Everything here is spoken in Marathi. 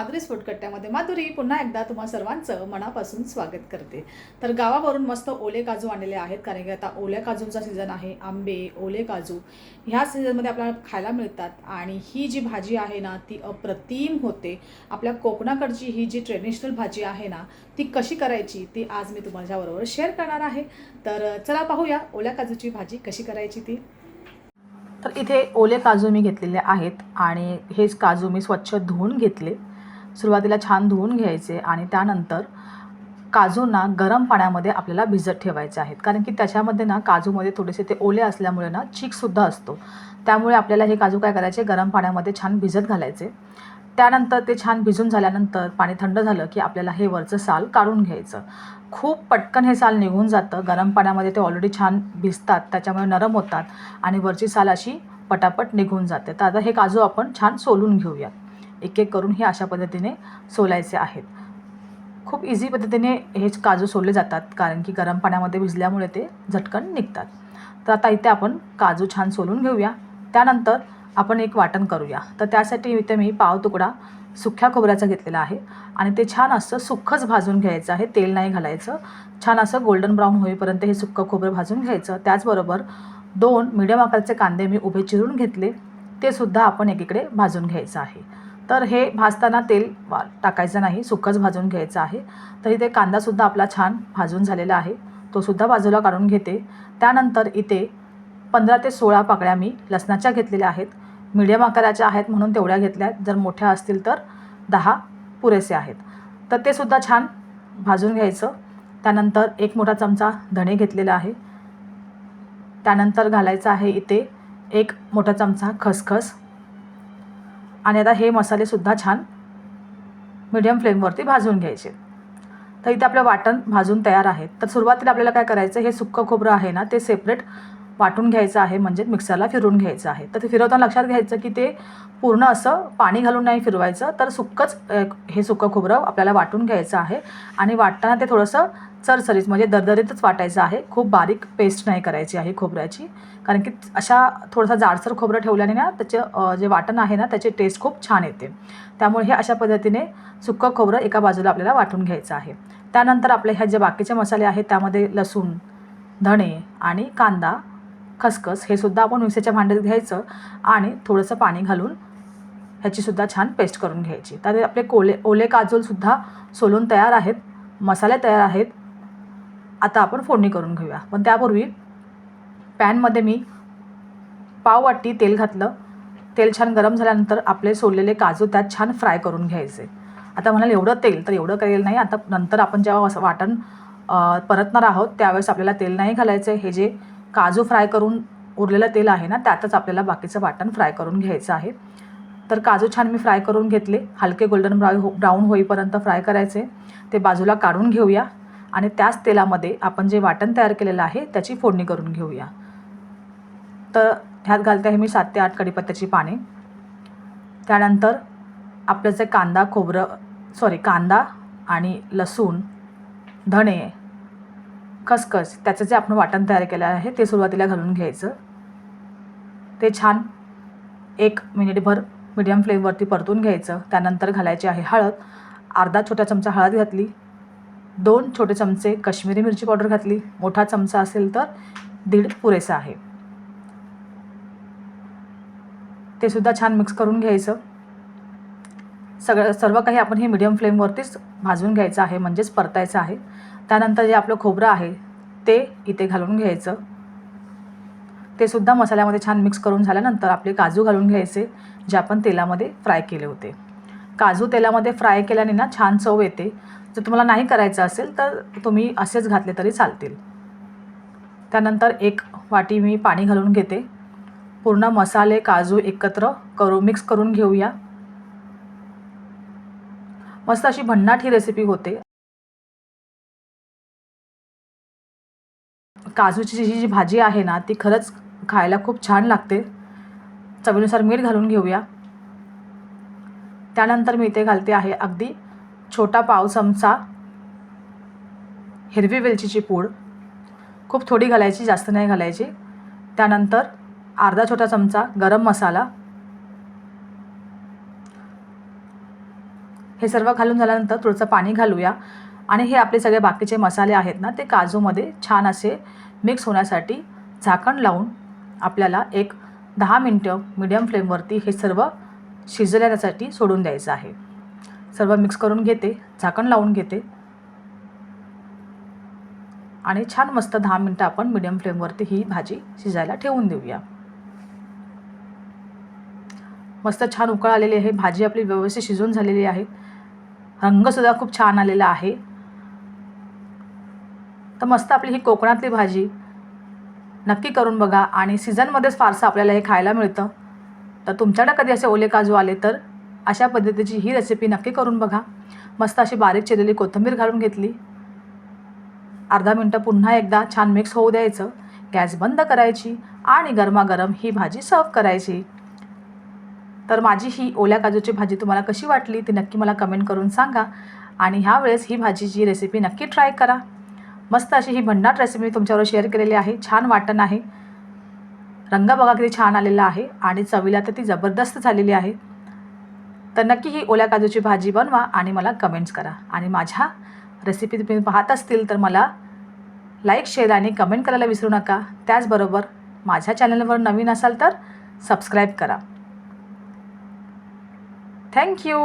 माधुरी स्फोटकट्ट्यामध्ये माधुरी पुन्हा एकदा तुम्हा सर्वांचं मनापासून स्वागत करते. तर गावावरून मस्त ओले काजू आणलेले आहेत कारण की आता ओल्या काजूंचा सीझन आहे आंबे ओले काजू. ह्या सीझनमध्ये आपल्याला खायला मिळतात आणि ही जी भाजी आहे ना ती अप्रतिम होते. आपल्या कोकणाकडची ही जी ट्रेडिशनल भाजी आहे ना ती कशी करायची ती आज मी तुमच्याबरोबर शेअर करणार आहे. तर चला पाहूया ओल्या काजूची भाजी कशी करायची ती. तर इथे ओले काजू मी घेतलेले आहेत आणि हेच काजू मी स्वच्छ धुवून घेतले. सुरुवातीला छान धुवून घ्यायचे आणि त्यानंतर काजूंना गरम पाण्यामध्ये आपल्याला भिजत ठेवायचे आहेत. कारण की त्याच्यामध्ये ना काजूमध्ये थोडेसे ते ओले असल्यामुळे ना चीकसुद्धा असतो. त्यामुळे आपल्याला हे काजू काय करायचे? गरम पाण्यामध्ये छान भिजत घालायचे. त्यानंतर ते छान भिजून झाल्यानंतर पाणी थंड झालं की आपल्याला हे वरचं साल काढून घ्यायचं. खूप पटकन हे साल निघून जातं. गरम पाण्यामध्ये ते ऑलरेडी छान भिजतात. त्याच्यामुळे नरम होतात आणि वरची साल अशी पटापट निघून जाते. तर आता हे काजू आपण छान सोलून घेऊयात. एक एक करून हे अशा पद्धतीने सोलायचे आहेत. खूप इझी पद्धतीने हेच काजू सोलले जातात कारण की गरम पाण्यामध्ये भिजल्यामुळे ते झटकन निघतात. तर आता इथे आपण काजू छान सोलून घेऊया. त्यानंतर आपण एक वाटण करूया. तर त्यासाठी इथे मी पाव तुकडा सुख्या खोबऱ्याचा घेतलेला आहे आणि ते छान असं सुखच भाजून घ्यायचं आहे तेल नाही घालायचं. छान असं गोल्डन ब्राऊन होईपर्यंत हे सुक्कं खोबरं भाजून घ्यायचं. त्याचबरोबर दोन मिडियम आकाराचे कांदे मी उभे चिरून घेतले. ते सुद्धा आपण एकीकडे भाजून घ्यायचं आहे. तर हे भाजताना तेल टाकायचं नाही सुकंच भाजून घ्यायचं आहे. तर इथे कांदासुद्धा आपला छान भाजून झालेला आहे. तो सुद्धा बाजूला काढून घेते. त्यानंतर इथे पंधरा ते सोळा पाकळ्या मी लसणाच्या घेतलेल्या आहेत. मीडियम आकाराच्या आहेत म्हणून तेवढ्या घेतल्या आहेत. जर मोठ्या असतील तर दहा पुरेसे आहेत. तर ते सुद्धा छान भाजून घ्यायचं. त्यानंतर एक मोठा चमचा धणे घेतलेला आहे. त्यानंतर घालायचं आहे इथे एक मोठा चमचा खसखस. आणि आता हे मसालेसुद्धा छान मीडियम फ्लेमवरती भाजून घ्यायचे. तर इथे आपलं वाटण भाजून तयार आहे. तर सुरुवातीला आपल्याला काय करायचं हे सुक्कं खोबरं आहे ना ते सेपरेट वाटून घ्यायचं आहे म्हणजे मिक्सरला फिरवून घ्यायचं आहे. तर ते फिरवताना लक्षात घ्यायचं की ते पूर्ण असं पाणी घालून नाही फिरवायचं तर सुक्कंच हे सुक्कं खोबरं आपल्याला वाटून घ्यायचं आहे. आणि वाटताना ते थोडंसं चरचरीत म्हणजे दरदरीतच वाटायचं आहे. खूप बारीक पेस्ट नाही करायची आहे खोबऱ्याची. कारण की अशा थोडंसं जाडसर खोबरं ठेवल्याने ना त्याचे जे वाटण आहे ना त्याची टेस्ट खूप छान येते. त्यामुळे हे अशा पद्धतीने सुक्कं खोबरं एका बाजूला आपल्याला वाटून घ्यायचं आहे. त्यानंतर आपले ह्या जे बाकीचे मसाले आहेत त्यामध्ये लसूण धणे आणि कांदा खसखस हे सुद्धा आपण मिक्सरच्या भांड्यात घ्यायचं आणि थोडंसं पाणी घालून ह्याचीसुद्धा छान पेस्ट करून घ्यायची. त्यात आपले कोले ओले काजूलसुद्धा सोलून तयार आहेत. मसाले तयार आहेत. आता आपण फोडणी करून घेऊया. पण त्यापूर्वी पॅनमध्ये मी पाव वाटी तेल घातलं. तेल छान गरम झाल्यानंतर आपले सोललेले काजू त्यात छान फ्राय करून घ्यायचे. आता म्हणाल एवढं तेल तर एवढं करेल नाही. आता नंतर आपण जेव्हा असं वाटण परतणार आहोत त्यावेळेस आपल्याला तेल नाही घालायचं. हे जे काजू फ्राय करून उरलेलं तेल आहे ना त्यातच आपल्याला बाकीचं वाटण फ्राय करून घ्यायचं आहे. तर काजू छान मी फ्राय करून घेतले. हलके गोल्डन ब्राऊ ब्राऊन होईपर्यंत फ्राय करायचे. ते बाजूला काढून घेऊया. आणि त्याच तेलामध्ये आपण जे वाटण तयार केलेलं आहे त्याची फोडणी करून घेऊया. तर ह्यात घालते आहे मी सात ते आठ कढीपत्त्याची पाने. त्यानंतर आपलं जे कांदा खोबरं सॉरी कांदा आणि लसूण धणे खसखस त्याचं जे आपण वाटण तयार केलं आहे ते सुरुवातीला घालून घ्यायचं. ते छान एक मिनिटभर मीडियम फ्लेमवरती परतून घ्यायचं. त्यानंतर घालायची आहे हळद. अर्धा छोटा चमचा हळद घातली. दोन छोटे चमचे कश्मीरी मिरची पावडर घातली. मोठा चमचा असेल तर दीड पुरेसा आहे. ते सुद्धा छान मिक्स करून घ्यायचं. सगळं सर्व काही आपण हे मिडियम फ्लेमवरतीच भाजून घ्यायचं आहे म्हणजेच परतायचं आहे. त्यानंतर जे आपलं खोबरं आहे ते इथे घालून घ्यायचं. ते सुद्धा मसाल्यामध्ये छान मिक्स करून झाल्यानंतर आपले काजू घालून घ्यायचे जे आपण तेलामध्ये फ्राय केले होते. काजू तेलामध्ये फ्राय केल्याने ना छान चव येते. जर तुम्हाला नाही करायचं असेल तर तुम्ही असेच घातले तरी चालतील. त्यानंतर एक वाटी मी पाणी घालून घेते. पूर्ण मसाले काजू एकत्र करू मिक्स करून घेऊया. मस्त अशी भन्नाट ही रेसिपी होते. काजूची जी जी भाजी आहे ना ती खरंच खायला खूप छान लागते. चवीनुसार मीठ घालून घेऊया. त्यानंतर मी इथे घालते आहे अगदी छोटा पाव चमचा हिरवी वेलचीची पूड. खूप थोडी घालायची जास्त नाही घालायची. त्यानंतर अर्धा छोटा चमचा गरम मसाला. हे सर्व घालून झाल्यानंतर थोडंसं पाणी घालूया. आणि हे आपले सगळे बाकीचे मसाले आहेत ना ते काजूमध्ये छान असे मिक्स होण्यासाठी झाकण लावून आपल्याला एक दहा मिनटं मीडियम फ्लेमवरती हे सर्व शिजण्यासाठी सोडून द्यायचं आहे. सर्व मिक्स करून घेते झाकण लावून घेते. आणि छान मस्त दहा मिनटं आपण मिडियम फ्लेमवरती ही भाजी शिजायला ठेवून देऊया. मस्त छान उकळ आलेली आहे भाजी आपली व्यवस्थित शिजून झालेली आहे. रंगसुद्धा खूप छान आलेला आहे. तर मस्त आपली ही कोकणातली भाजी नक्की करून बघा आणि सीझनमध्येच फारसं आपल्याला हे खायला मिळतं. तर तुमच्याकडे कधी असे ओले काजू आले तर? अशा पद्धतीची ही रेसिपी नक्की करून बघा. मस्त अशी बारीक चिरलेली कोथिंबीर घालून घेतली. अर्धा मिनटं पुन्हा एकदा छान मिक्स होऊ द्यायचं. गॅस बंद करायची आणि गरमागरम ही भाजी सर्व करायची. तर माझी ही ओल्या काजूची भाजी तुम्हाला कशी वाटली ती नक्की मला कमेंट करून सांगा. आणि ह्यावेळेस ही भाजीची रेसिपी नक्की ट्राय करा. मस्त अशी ही भन्नाट रेसिपी मी तुमच्यावर शेअर केलेली आहे. छान वाटण आहे. रंग बघा किती छान आलेला आहे आणि चवीला तर ती जबरदस्त झालेली आहे. तर नक्की ही ओल्या काजूची भाजी बनवा आणि मला कमेंट्स करा. आणि माझ्या रेसिपी तुम्ही पाहत असतील तर मला लाईक शेअर आणि कमेंट करायला विसरू नका. त्याचबरोबर माझ्या चॅनलवर नवीन असाल तर सबस्क्राईब करा. थँक्यू